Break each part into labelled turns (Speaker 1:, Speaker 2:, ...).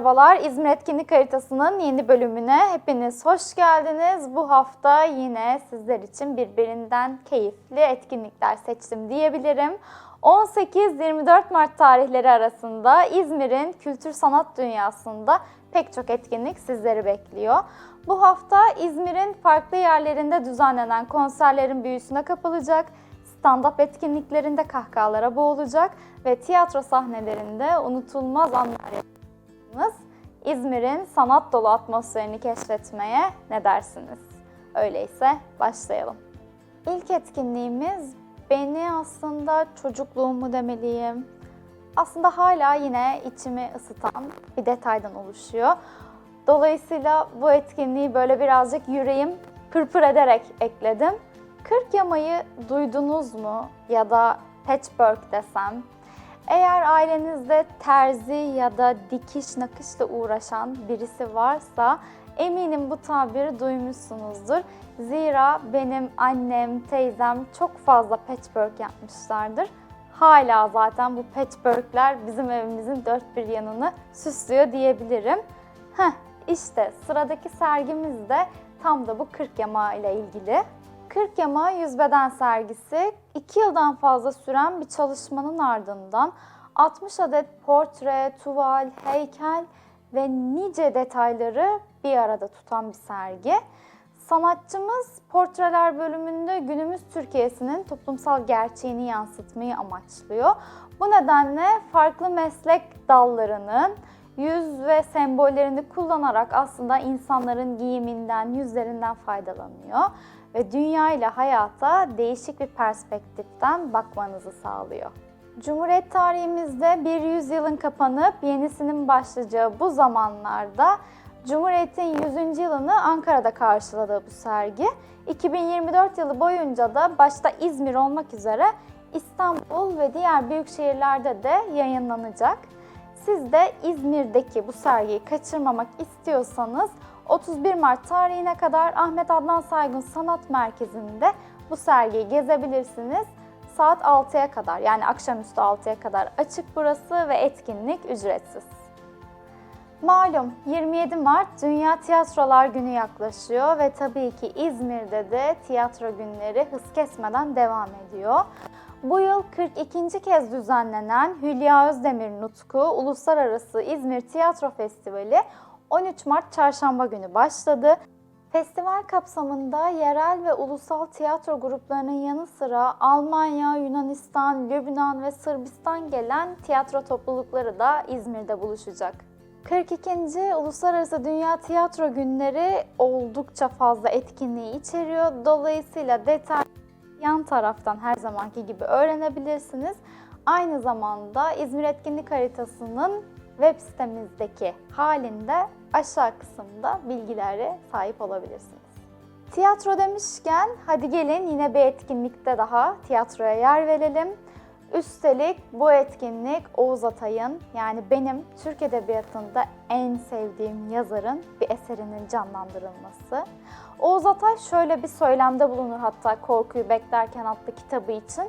Speaker 1: merhabalar. İzmir Etkinlik Haritası'nın yeni bölümüne hepiniz hoş geldiniz. Bu hafta yine sizler için birbirinden keyifli etkinlikler seçtim diyebilirim. 18-24 Mart tarihleri arasında İzmir'in kültür sanat dünyasında pek çok etkinlik sizleri bekliyor. Bu hafta İzmir'in farklı yerlerinde düzenlenen konserlerin büyüsüne kapılacak, stand-up etkinliklerinde kahkahalara boğulacak ve tiyatro sahnelerinde unutulmaz anlar yaşayacağınız İzmir'in sanat dolu atmosferini keşfetmeye ne dersiniz? Öyleyse başlayalım. İlk etkinliğimiz beni aslında çocukluğumu demeliyim. Aslında hala yine içimi ısıtan bir detaydan oluşuyor. Dolayısıyla bu etkinliği böyle birazcık yüreğim pırpır ederek ekledim. 40 yamayı duydunuz mu ya da patchwork desem? Eğer ailenizde terzi ya da dikiş nakışla uğraşan birisi varsa eminim bu tabiri duymuşsunuzdur. Zira benim annem, teyzem çok fazla patchwork yapmışlardır. Hala zaten bu patchworkler bizim evimizin dört bir yanını süslüyor diyebilirim. Heh, işte sıradaki sergimiz de tam da bu 40 yama ile ilgili. 40 Yama Yüz Beden sergisi 2 yıldan fazla süren bir çalışmanın ardından 60 adet portre, tuval, heykel ve nice detayları bir arada tutan bir sergi. Sanatçımız portreler bölümünde günümüz Türkiye'sinin toplumsal gerçeğini yansıtmayı amaçlıyor. Bu nedenle farklı meslek dallarının yüz ve sembollerini kullanarak aslında insanların giyiminden, yüzlerinden faydalanıyor ve dünya ile hayata değişik bir perspektiften bakmanızı sağlıyor. Cumhuriyet tarihimizde bir yüzyılın kapanıp yenisinin başlayacağı bu zamanlarda Cumhuriyet'in 100. yılını Ankara'da karşıladığı bu sergi 2024 yılı boyunca da başta İzmir olmak üzere İstanbul ve diğer büyük şehirlerde de yayınlanacak. Siz de İzmir'deki bu sergiyi kaçırmamak istiyorsanız 31 Mart tarihine kadar Ahmet Adnan Saygun Sanat Merkezi'nde bu sergiyi gezebilirsiniz. Saat 6'ya kadar yani akşamüstü 6'ya kadar açık burası ve etkinlik ücretsiz. Malum 27 Mart Dünya Tiyatrolar Günü yaklaşıyor ve tabii ki İzmir'de de tiyatro günleri hız kesmeden devam ediyor. Bu yıl 42. kez düzenlenen Hülya Özdemir Nutku Uluslararası İzmir Tiyatro Festivali 13 Mart Çarşamba günü başladı. Festival kapsamında yerel ve ulusal tiyatro gruplarının yanı sıra Almanya, Yunanistan, Lübnan ve Sırbistan gelen tiyatro toplulukları da İzmir'de buluşacak. 42. Uluslararası Dünya Tiyatro Günleri oldukça fazla etkinliği içeriyor. Dolayısıyla detay yan taraftan her zamanki gibi öğrenebilirsiniz. Aynı zamanda İzmir Etkinlik Haritası'nın web sitemizdeki halinde aşağı kısımda bilgilere sahip olabilirsiniz. Tiyatro demişken hadi gelin yine bir etkinlikte daha tiyatroya yer verelim. Üstelik bu etkinlik Oğuz Atay'ın yani benim Türk Edebiyatı'nda en sevdiğim yazarın bir eserinin canlandırılması. Oğuz Atay şöyle bir söylemde bulunur hatta Korkuyu Beklerken adlı kitabı için.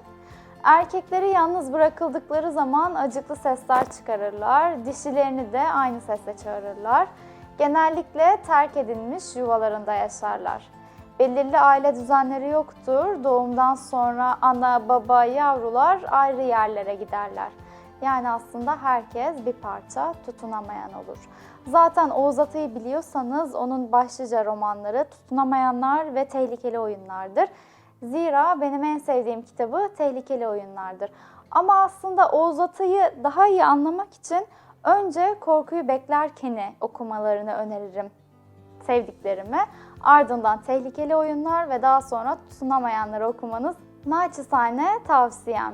Speaker 1: Erkekleri yalnız bırakıldıkları zaman acıklı sesler çıkarırlar, dişilerini de aynı sesle çağırırlar. Genellikle terk edilmiş yuvalarında yaşarlar. Belirli aile düzenleri yoktur. Doğumdan sonra ana, baba, yavrular ayrı yerlere giderler. Yani aslında herkes bir parça tutunamayan olur. Zaten Oğuz Atay'ı biliyorsanız onun başlıca romanları Tutunamayanlar ve Tehlikeli Oyunlardır. Zira benim en sevdiğim kitabı Tehlikeli Oyunlardır. Ama aslında Oğuz Atay'ı daha iyi anlamak için önce Korkuyu Beklerken'i okumalarını öneririm sevdiklerime. Ardından Tehlikeli Oyunlar ve daha sonra Tutunamayanları okumanız naçizane tavsiyem.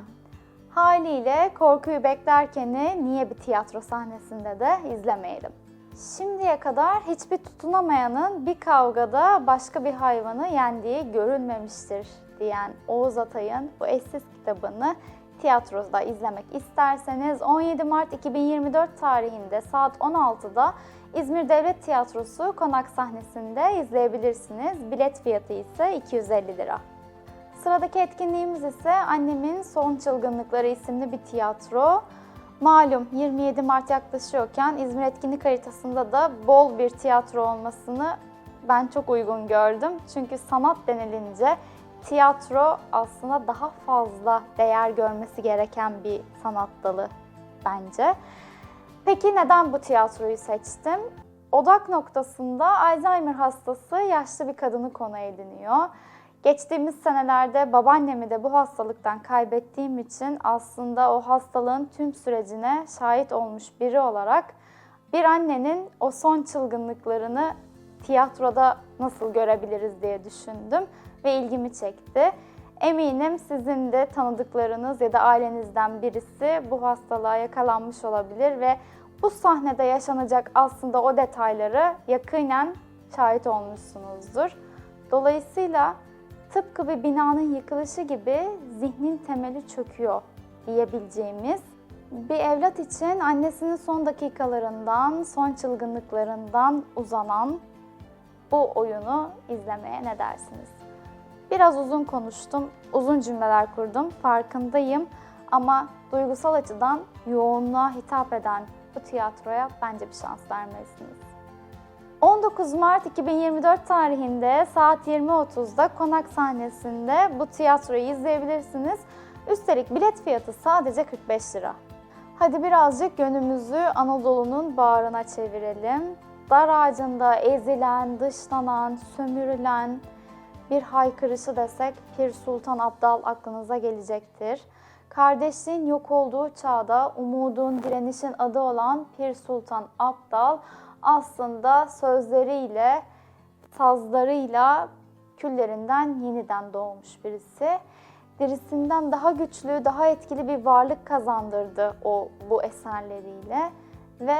Speaker 1: Haliyle Korkuyu Beklerken'i niye bir tiyatro sahnesinde de izlemeyelim? Şimdiye kadar hiçbir tutunamayanın bir kavgada başka bir hayvanı yendiği görülmemiştir diyen Oğuz Atay'ın bu eşsiz kitabını tiyatroda izlemek isterseniz 17 Mart 2024 tarihinde saat 16'da İzmir Devlet Tiyatrosu konak sahnesinde izleyebilirsiniz. Bilet fiyatı ise 250 lira. Sıradaki etkinliğimiz ise Annemin Son Çılgınlıkları isimli bir tiyatro. Malum 27 Mart yaklaşıyorken İzmir etkinlik haritasında da bol bir tiyatro olmasını ben çok uygun gördüm. Çünkü sanat denilince tiyatro aslında daha fazla değer görmesi gereken bir sanat dalı bence. Peki neden bu tiyatroyu seçtim? Odak noktasında Alzheimer hastası yaşlı bir kadını konu ediniyor. Geçtiğimiz senelerde babaannemi de bu hastalıktan kaybettiğim için aslında o hastalığın tüm sürecine şahit olmuş biri olarak bir annenin o son çılgınlıklarını tiyatroda nasıl görebiliriz diye düşündüm ve ilgimi çekti. Eminim sizin de tanıdıklarınız ya da ailenizden birisi bu hastalığa yakalanmış olabilir ve bu sahnede yaşanacak aslında o detayları yakinen şahit olmuşsunuzdur. Dolayısıyla tıpkı bir binanın yıkılışı gibi zihnin temeli çöküyor diyebileceğimiz bir evlat için annesinin son dakikalarından, son çılgınlıklarından uzanan bu oyunu izlemeye ne dersiniz? Biraz uzun konuştum, uzun cümleler kurdum, farkındayım ama duygusal açıdan yoğunluğa hitap eden bu tiyatroya bence bir şans vermelisiniz. 19 Mart 2024 tarihinde saat 20.30'da konak sahnesinde bu tiyatroyu izleyebilirsiniz. Üstelik bilet fiyatı sadece 45 lira. Hadi birazcık gönlümüzü Anadolu'nun bağrına çevirelim. Dar ağacında ezilen, dışlanan, sömürülen bir haykırışı desek Pir Sultan Abdal aklınıza gelecektir. Kardeşliğin yok olduğu çağda umudun, direnişin adı olan Pir Sultan Abdal aslında sözleriyle, sazlarıyla küllerinden yeniden doğmuş birisi. Dirisinden daha güçlü, daha etkili bir varlık kazandırdı o bu eserleriyle ve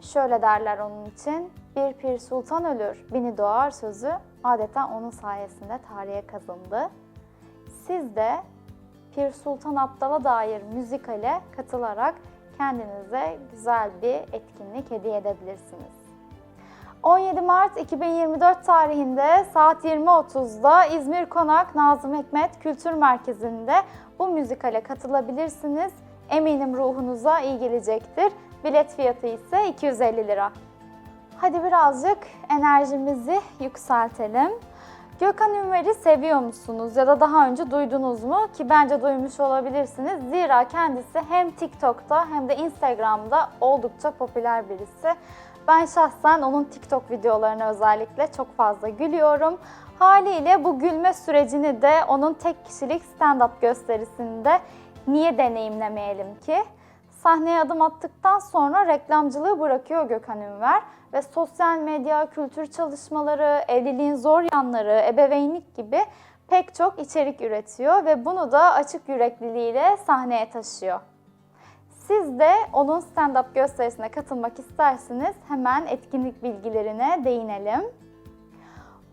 Speaker 1: şöyle derler onun için bir pir sultan ölür, bini doğar sözü adeta onun sayesinde tarihe kazındı. Siz de Pir Sultan Abdal'a dair müzikale katılarak kendinize güzel bir etkinlik hediye edebilirsiniz. 17 Mart 2024 tarihinde saat 20.30'da İzmir Konak Nazım Hikmet Kültür Merkezi'nde bu müzikale katılabilirsiniz. Eminim ruhunuza iyi gelecektir. Bilet fiyatı ise 250 lira. Hadi birazcık enerjimizi yükseltelim. Gökhan Ünver'i seviyor musunuz ya da daha önce duydunuz mu? Ki bence duymuş olabilirsiniz. Zira kendisi hem TikTok'ta hem de Instagram'da oldukça popüler birisi. Ben şahsen onun TikTok videolarına özellikle çok fazla gülüyorum. Haliyle bu gülme sürecini de onun tek kişilik stand-up gösterisinde niye deneyimlemeyelim ki? Sahneye adım attıktan sonra reklamcılığı bırakıyor Gökhan Ünver ve sosyal medya, kültür çalışmaları, evliliğin zor yanları, ebeveynlik gibi pek çok içerik üretiyor ve bunu da açık yürekliliğiyle sahneye taşıyor. Siz de onun stand-up gösterisine katılmak isterseniz hemen etkinlik bilgilerine değinelim.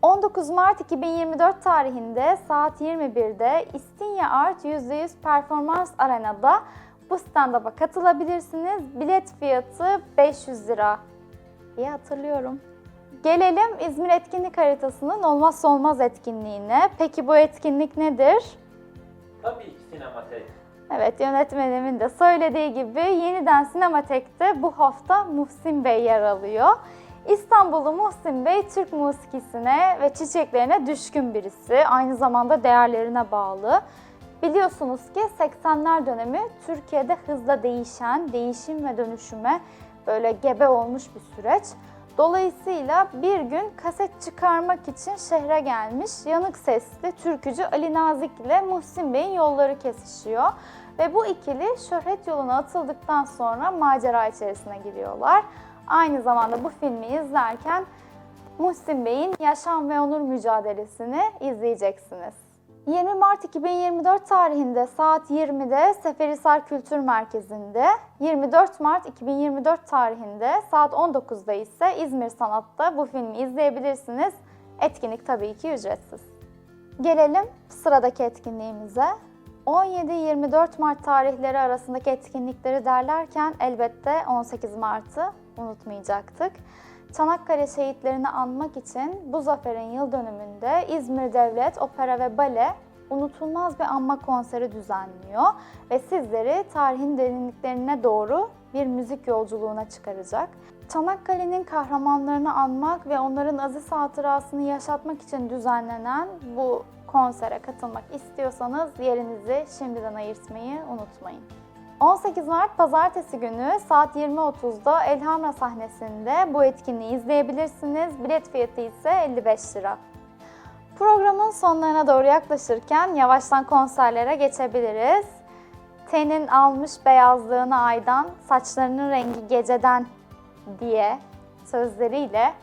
Speaker 1: 19 Mart 2024 tarihinde saat 21'de İstinye Art %100 Performans Arena'da bu stand-up'a katılabilirsiniz. Bilet fiyatı 500 lira diye hatırlıyorum. Gelelim İzmir etkinlik haritasının olmazsa olmaz etkinliğine. Peki bu etkinlik nedir?
Speaker 2: Tabii ki sinematek.
Speaker 1: Evet yönetmenimin de söylediği gibi yeniden Sinematek'te bu hafta Muhsin Bey yer alıyor. İstanbullu Muhsin Bey Türk musikisine ve çiçeklerine düşkün birisi. Aynı zamanda değerlerine bağlı. Biliyorsunuz ki 80'ler dönemi Türkiye'de hızla değişen, değişim ve dönüşüme böyle gebe olmuş bir süreç. Dolayısıyla bir gün kaset çıkarmak için şehre gelmiş yanık sesli türkücü Ali Nazik ile Muhsin Bey'in yolları kesişiyor. Ve bu ikili şöhret yoluna atıldıktan sonra macera içerisine giriyorlar. Aynı zamanda bu filmi izlerken Muhsin Bey'in yaşam ve onur mücadelesini izleyeceksiniz. 20 Mart 2024 tarihinde saat 20'de Seferihisar Kültür Merkezi'nde, 24 Mart 2024 tarihinde saat 19'da ise İzmir Sanat'ta bu filmi izleyebilirsiniz. Etkinlik tabii ki ücretsiz. Gelelim sıradaki etkinliğimize. 17-24 Mart tarihleri arasındaki etkinlikleri derlerken elbette 18 Mart'ı unutmayacaktık. Çanakkale şehitlerini anmak için bu zaferin yıl dönümünde İzmir Devlet Opera ve Bale unutulmaz bir anma konseri düzenliyor ve sizleri tarihin derinliklerine doğru bir müzik yolculuğuna çıkaracak. Çanakkale'nin kahramanlarını anmak ve onların aziz hatırasını yaşatmak için düzenlenen bu konsere katılmak istiyorsanız yerinizi şimdiden ayırtmayı unutmayın. 18 Mart Pazartesi günü saat 20.30'da Elhamra sahnesinde bu etkinliği izleyebilirsiniz. Bilet fiyatı ise 55 lira. Programın sonlarına doğru yaklaşırken yavaştan konserlere geçebiliriz. Tenin almış beyazlığını aydan, saçlarının rengi geceden diye sözleriyle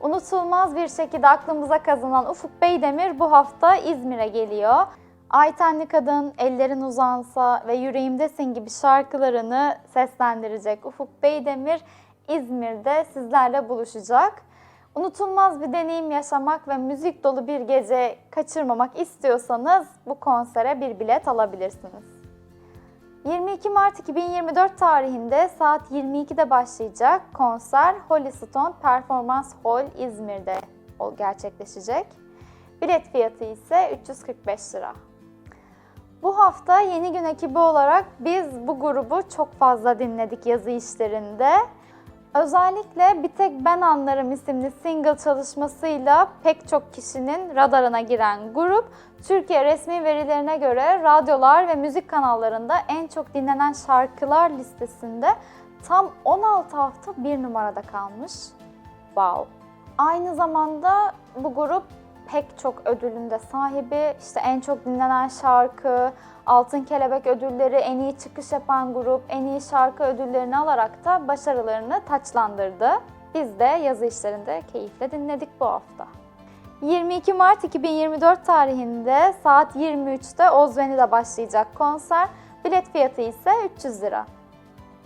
Speaker 1: unutulmaz bir şekilde aklımıza kazanan Ufuk Beydemir bu hafta İzmir'e geliyor. Ay tenli kadın, ellerin uzansa ve yüreğimdesin gibi şarkılarını seslendirecek Ufuk Beydemir İzmir'de sizlerle buluşacak. Unutulmaz bir deneyim yaşamak ve müzik dolu bir gece kaçırmamak istiyorsanız bu konsere bir bilet alabilirsiniz. 22 Mart 2024 tarihinde saat 22'de başlayacak konser Holy Stone Performance Hall İzmir'de gerçekleşecek. Bilet fiyatı ise 345 lira. Bu hafta Yeni Gün ekibi olarak biz bu grubu çok fazla dinledik yazı işlerinde. Özellikle Bir Tek Ben Anlarım isimli single çalışmasıyla pek çok kişinin radarına giren grup, Türkiye resmi verilerine göre radyolar ve müzik kanallarında en çok dinlenen şarkılar listesinde tam 16 hafta bir numarada kalmış. Wow! Aynı zamanda bu grup pek çok ödülün de sahibi. İşte en çok dinlenen şarkı, Altın Kelebek ödülleri, en iyi çıkış yapan grup, en iyi şarkı ödüllerini alarak da başarılarını taçlandırdı. Biz de yazı işlerinde keyifle dinledik bu hafta. 22 Mart 2024 tarihinde saat 23'te Ozveni'de başlayacak konser. Bilet fiyatı ise 300 lira.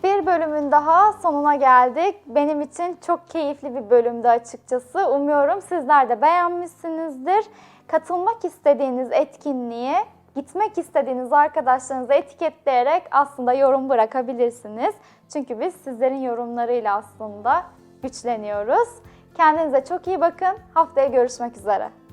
Speaker 1: Bir bölümün daha sonuna geldik. Benim için çok keyifli bir bölümdü açıkçası. Umuyorum sizler de beğenmişsinizdir. Katılmak istediğiniz etkinliğe gitmek istediğiniz arkadaşlarınızı etiketleyerek aslında yorum bırakabilirsiniz. Çünkü biz sizlerin yorumlarıyla aslında güçleniyoruz. Kendinize çok iyi bakın. Haftaya görüşmek üzere.